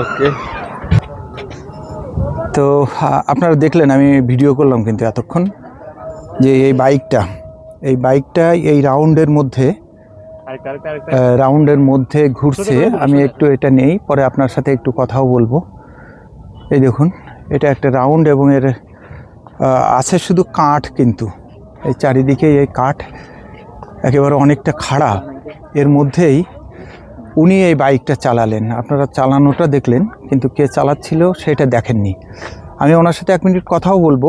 ওকে তো আপনারা দেখলেন আমি ভিডিও করলাম কিন্তু এতক্ষণ যে এই বাইকটা এই বাইকটা এই রাউন্ডের মধ্যে রাউন্ডের মধ্যে ঘুরছে। আমি একটু এটা নেই পরে আপনার সাথে একটু কথাও বলব। এই দেখুন এটা একটা রাউন্ড এবং এর আছে শুধু কাঠ কিন্তু। এই চারিদিকে এই কাঠ একেবারে অনেকটা খাড়া। এর মধ্যেই উনি এই বাইকটা চালালেন। আপনারা চালানোটা দেখলেন, কিন্তু কে চালাচ্ছিল সেটা দেখেননি। আমি ওনার সাথে এক মিনিট কথাও বলব।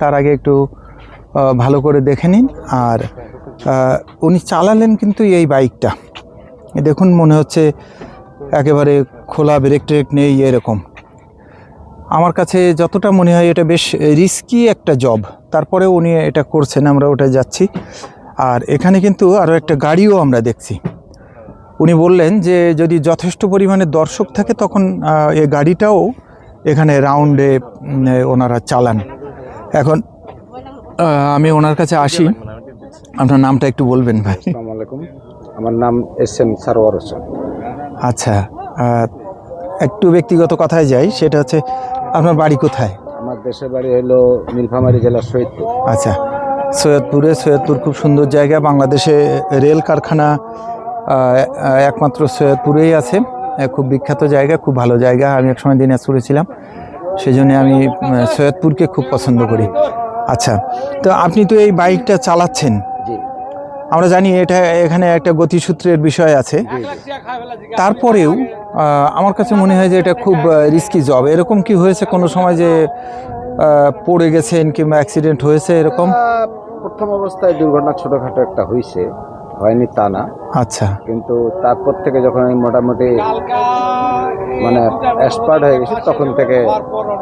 তার আগে একটু ভালো করে দেখে নিন। আর উনি চালালেন কিন্তু এই বাইকটা। দেখুন, মনে হচ্ছে একেবারে খোলা ব্রেক ট্রেক নেই, এরকম। আমার কাছে যতটা মনে হয় এটা বেশ রিস্কি একটা জব। তারপরে উনি এটা করছেন, আমরা ওটা যাচ্ছি। আর এখানে কিন্তু আরও একটা গাড়িও আমরা দেখছি। উনি বললেন যে যদি যথেষ্ট পরিমাণে দর্শক থাকে তখন এ গাড়িটাও এখানে রাউন্ডে ওনারা চালান। এখন আমি ওনার কাছে আসি। আপনার নামটা একটু বলবেন ভাই। আলাইকুম। আমার নাম এস এম সারোয়ার হোসেন। আচ্ছা একটু ব্যক্তিগত কথায় যাই। সেটা হচ্ছে আপনার বাড়ি কোথায়? আমার দেশের বাড়ি হলো নীলফামারী জেলার সৈয়দপুর। আচ্ছা সৈয়দপুরে। সৈয়দপুর খুব সুন্দর জায়গা। বাংলাদেশে রেল কারখানা একমাত্র সৈয়দপুরেই আছে। খুব বিখ্যাত জায়গা খুব ভালো জায়গা। আমি এক সময় দিনাজপুরে ছিলাম। সেই জন্য আমি সৈয়দপুরকে খুব পছন্দ করি। আচ্ছা তো আপনি তো এই বাইকটা চালাচ্ছেন। আমরা জানি এটা এখানে একটা গতিসূত্রের বিষয় আছে। তারপরেও আমার কাছে মনে হয় যে এটা খুব রিস্কি জব এরকম কি হয়েছে কোনো সময় যে পড়ে গেছেন কিংবা অ্যাক্সিডেন্ট হয়েছে এরকম? প্রথম অবস্থায় দুর্ঘটনা ছোটোখাটো একটা হয়েছে হয়নি তা না। আচ্ছা। কিন্তু তারপর থেকে যখন আমি মোটামুটি মানে এক্সপার্ট হয়ে গেছি তখন থেকে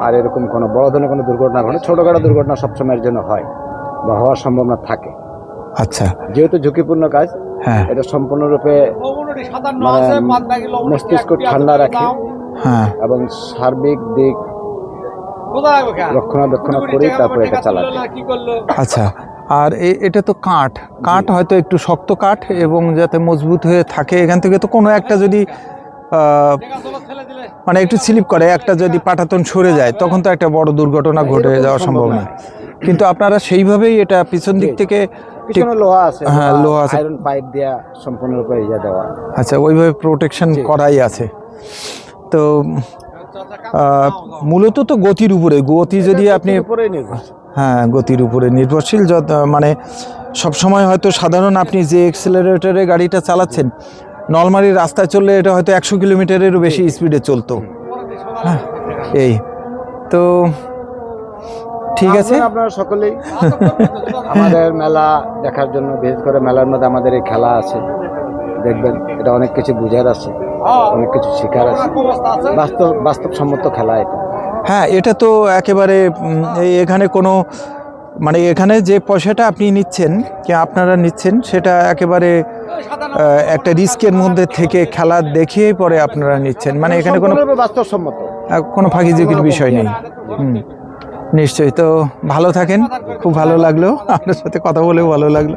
আর এরকম কোনো বড় ধরনের কোনো দুর্ঘটনা ঘটে ছোটোখাটো দুর্ঘটনা সবসময়ের জন্য হয় বা হওয়ার সম্ভাবনা থাকে। আচ্ছা। যেহেতু ঝুঁকিপূর্ণ কাজ হ্যাঁ। এটা সম্পূর্ণরূপে মানে মস্তিষ্ক ঠান্ডা রাখে হ্যাঁ। এবং সার্বিক দিক রক্ষণাবেক্ষণ করেই তারপরে এটা চালাবে আচ্ছা। আর এ- এটা তো কাঠ। কাঠ হয়তো একটু শক্ত কাঠ এবং যাতে মজবুত হয়ে থাকে। এখান থেকে তো কোনো একটা যদি মানে একটু স্লিপ করে একটা যদি পাটাতন সরে যায় তখন তো একটা বড় দুর্ঘটনা ঘটে যাওয়া সম্ভব সম্ভাবনা। কিন্তু আপনারা সেইভাবেই এটা পিছন দিক থেকে লোহা আছে হ্যাঁ, লোহা আছে। আয়রন পাইপ দেওয়া সম্পূর্ণরূপে ইয়ে দেওয়া। আচ্ছা ওইভাবে প্রোটেকশন করাই আছে। তো মূলত তো গতির উপরে। গতি যদি আপনি হ্যাঁ গতির উপরে নির্ভরশীল যত মানে সব সময় হয়তো সাধারণ আপনি যে এক্সেলারেটরে গাড়িটা চালাচ্ছেন নলমারির রাস্তায় চললে এটা হয়তো একশো কিলোমিটারেরও বেশি স্পিডে চলতো। হ্যাঁ এই। তো ঠিক আছে। আপনারা সকলেই আমাদের মেলা দেখার জন্য বিশেষ করে মেলার মধ্যে আমাদের এই খেলা আছে। দেখবেন এটা অনেক কিছু বুঝার আছে অনেক কিছু শেখার আছে। বাস্তব বাস্তবসম্মত খেলা এটা। হ্যাঁ এটা তো একেবারে এই এখানে কোনো মানে এখানে যে পয়সাটা আপনি নিচ্ছেন কি আপনারা নিচ্ছেন সেটা একেবারে একটা রিস্কের মধ্যে থেকে খেলা দেখিয়েই পরে আপনারা নিচ্ছেন। মানে এখানে কোনো বাস্তবসম্মত। কোনো ফাঁকি ঝুঁকির বিষয় নেই। হুম নিশ্চয়ই। তো ভালো থাকেন খুব ভালো লাগল। আপনার সাথে কথা বলেও ভালো লাগল।